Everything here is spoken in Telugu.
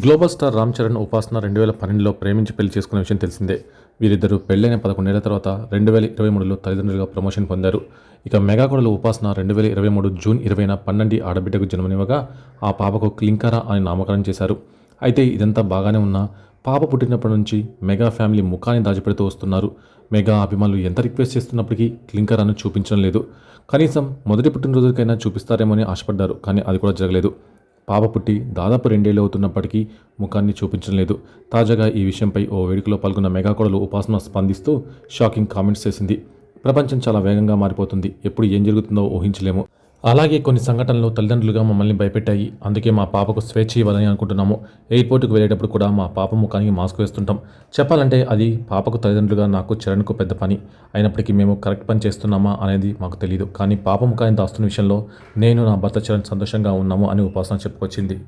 గ్లోబల్ స్టార్ రామ్ చరణ్ ఉపాసన రెండు వేల పన్నెండులో ప్రేమించి పెళ్ళి చేసుకున్న విషయం తెలిసిందే. వీరిద్దరూ పెళ్ళైన పదకొండేళ్ళ తర్వాత రెండు వేల ఇరవై మూడులో తల్లిదండ్రులుగా ప్రమోషన్ పొందారు. ఇక మెగాకొడలు ఉపాసన రెండు వేల ఇరవై మూడు జూన్ ఇరవైన పన్నెండు ఆడబిడ్డకు జన్మనివ్వగా ఆ పాపకు క్లింకారా అని నామకరణం చేశారు. అయితే ఇదంతా బాగానే ఉన్నా పాప పుట్టినప్పటి నుంచి మెగా ఫ్యామిలీ ముఖాన్ని దాచిపెడుతూ వస్తున్నారు. మెగా అభిమానులు ఎంత రిక్వెస్ట్ చేస్తున్నప్పటికీ క్లింకరాను చూపించడం లేదు. కనీసం మొదటి పుట్టినరోజుకైనా చూపిస్తారేమో అని ఆశపడ్డారు కానీ అది కూడా జరగలేదు. పాప పుట్టి దాదాపు రెండేళ్ళు అవుతున్నప్పటికీ ముఖాన్ని చూపించడం లేదు. తాజాగా ఈ విషయంపై ఓ వేడుకలో పాల్గొన్న మెగాకోడలు ఉపాసన స్పందిస్తూ షాకింగ్ కామెంట్స్ చేసింది. ప్రపంచం చాలా వేగంగా మారిపోతుంది. ఎప్పుడు ఏం జరుగుతుందో ఊహించలేము. అలాగే కొన్ని సంఘటనలు తల్లిదండ్రులుగా మమ్మల్ని భయపెట్టాయి. అందుకే మా పాపకు స్వేచ్ఛ ఇవ్వాలని అనుకుంటున్నాము. ఎయిర్పోర్ట్కి వెళ్ళేటప్పుడు కూడా మా పాప ముఖానికి మాస్క్ వేస్తుంటాం. చెప్పాలంటే అది పాపకు తల్లిదండ్రులుగా నాకు చరణ్కు పెద్ద పని. అయినప్పటికీ మేము కరెక్ట్ పని చేస్తున్నామా అనేది మాకు తెలియదు కానీ పాప ముఖాన్ని దాస్తున్న విషయంలో నేను నా భర్త చరణ్ సంతోషంగా ఉన్నాము అని ఉపాసన చెప్పుకొచ్చింది.